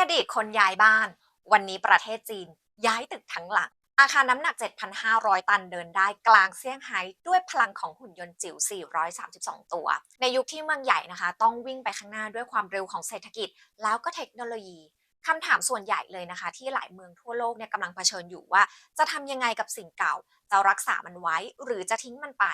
อดีตคนย้ายบ้าน วันนี้ประเทศจีน ย้ายตึกทั้งหลัง อาคารน้ำหนัก 7,500 ตันเดินได้กลางเซี่ยงไฮ้ด้วยพลังของหุ่นยนต์จิ๋ว 432 ตัว ในยุคที่เมืองใหญ่นะคะ ต้องวิ่งไปข้างหน้าด้วยความเร็วของเศรษฐกิจ แล้วก็เทคโนโลยีคำถามส่วนใหญ่เลยนะคะ ที่หลายเมืองทั่วโลกเนี่ยกำลังเผชิญอยู่ว่า จะทำยังไงกับสิ่งเก่า จะรักษามันไว้หรือจะทิ้งมันไป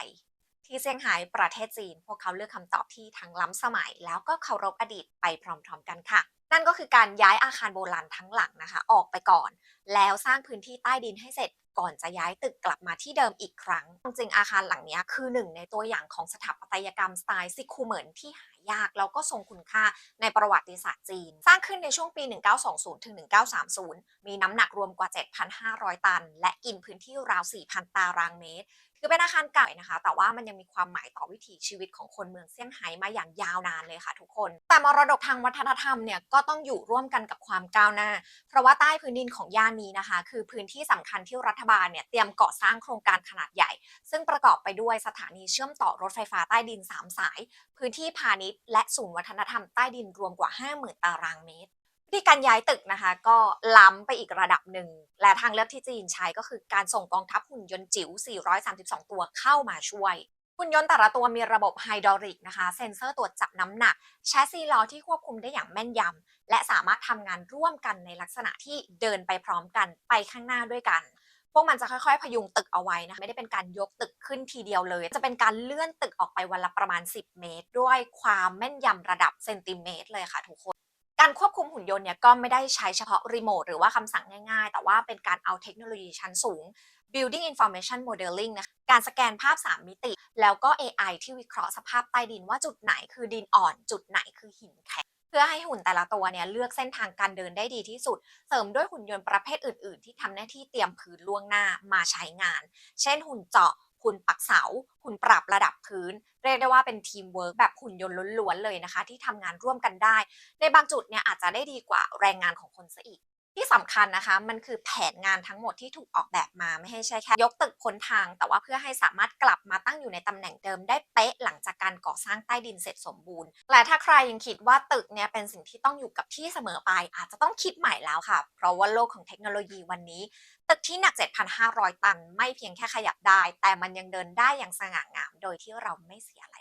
ที่เซี่ยงไฮ้ประเทศจีน พวกเขาเลือกคำตอบที่ทั้งล้ำสมัย แล้วก็เคารพอดีตไปพร้อมๆกันค่ะ นั่นก็คือการย้ายอาคารโบราณทั้งหลังนะคะ ออกไปก่อน แล้วสร้างพื้นที่ใต้ดินให้เสร็จก่อนจะย้ายตึกกลับมาที่เดิมอีกครั้ง จริงๆอาคารหลังนี้คือหนึ่งในตัวอย่างของสถาปัตยกรรมสไตล์ซิคูเหมินที่หายาก แล้วก็ทรงคุณค่าในประวัติศาสตร์จีน สร้างขึ้นในช่วงปี 1920 ถึง 1930 มีน้ำหนักรวมกว่า 7,500 ตัน และกินพื้นที่ราว 4,000 ตารางเมตรคือเป็นอาคารเก่านะคะ แต่ว่ามันยังมีความหมายต่อวิถีชีวิตของคนเมืองเซี่ยงไฮ้มาอย่างยาวนานเลยค่ะ ทุกคน แต่มรดกทางวัฒนธรรมเนี่ยก็ต้องอยู่ร่วมกันกับความก้าวหน้า เพราะว่าใต้พื้นดินของย่านนี้นะคะ คือพื้นที่สำคัญที่รัฐบาลเนี่ยเตรียมก่อสร้างโครงการขนาดใหญ่ ซึ่งประกอบไปด้วยสถานีเชื่อมต่อรถไฟฟ้าใต้ดิน 3 สาย พื้นที่พาณิชย์และศูนย์วัฒนธรรมใต้ดินรวมกว่า 50,000 ตารางเมตร วิธีการย้ายตึกนะคะ ก็ล้ำไปอีกระดับหนึ่ง และทางเลือกที่จีนใช้ก็คือการส่งกองทัพหุ่นยนต์จิ๋ว 432 ตัวเข้ามาช่วย หุ่นยนต์แต่ละตัวมีระบบไฮดรอลิกนะคะ เซ็นเซอร์ตรวจจับน้ำหนัก แชสซีล้อที่ควบคุมได้อย่างแม่นยำ และสามารถทำงานร่วมกันในลักษณะที่เดินไปพร้อมกันไปข้างหน้าด้วยกันพวกมันจะค่อยๆ พยุงตึกเอาไว้นะคะไม่ได้เป็นการยกตึกขึ้นทีเดียวเลย จะเป็นการเลื่อนตึกออกไปวันละประมาณ 10 เมตร ด้วยความแม่นยำระดับเซนติเมตรเลยค่ะทุกคน การควบคุมหุ่นยนต์เนี่ยก็ไม่ได้ใช้เฉพาะรีโมทหรือว่าคำสั่งง่ายๆ แต่ว่าเป็นการเอาเทคโนโลยีชั้นสูง Building Information Modeling นะคะการสแกนภาพ 3 มิติ แล้วก็ AI ที่วิเคราะห์สภาพใต้ดินว่าจุดไหนคือดินอ่อน จุดไหนคือหินแข็งเพื่อให้หุ่นแต่ละตัวเนี่ยเลือกเส้นทางการเดินได้ดีที่สุด เสริมด้วยหุ่นยนต์ประเภทอื่น ๆ ที่ทำหน้าที่เตรียมพื้นล่วงหน้ามาใช้งาน เช่นหุ่นเจาะ หุ่นปักเสาหุ่นปรับระดับพื้น เรียกได้ว่าเป็นทีมเวิร์กแบบหุ่นยนต์ล้วนๆเลยนะคะ ที่ทำงานร่วมกันได้ ในบางจุดเนี่ยอาจจะได้ดีกว่าแรงงานของคนซะอีก ที่สำคัญนะคะ มันคือแผนงานทั้งหมดที่ถูกออกแบบมาไม่ให้ใช่แค่ยกตึกพ้นทาง แต่ว่าเพื่อให้สามารถกลับมาตั้งอยู่ในตำแหน่งเดิมได้ การก่อสร้างใต้ดินเสร็จสมบูรณ์ และถ้าใครยังคิดว่าตึกเนี่ยเป็นสิ่งที่ต้องอยู่กับที่เสมอไป อาจจะต้องคิดใหม่แล้วค่ะ เพราะว่าโลกของเทคโนโลยีวันนี้ ตึกที่หนัก 7,500 ตัน ไม่เพียงแค่ขยับได้ แต่มันยังเดินได้อย่างสง่างาม โดยที่เราไม่เสียอะไร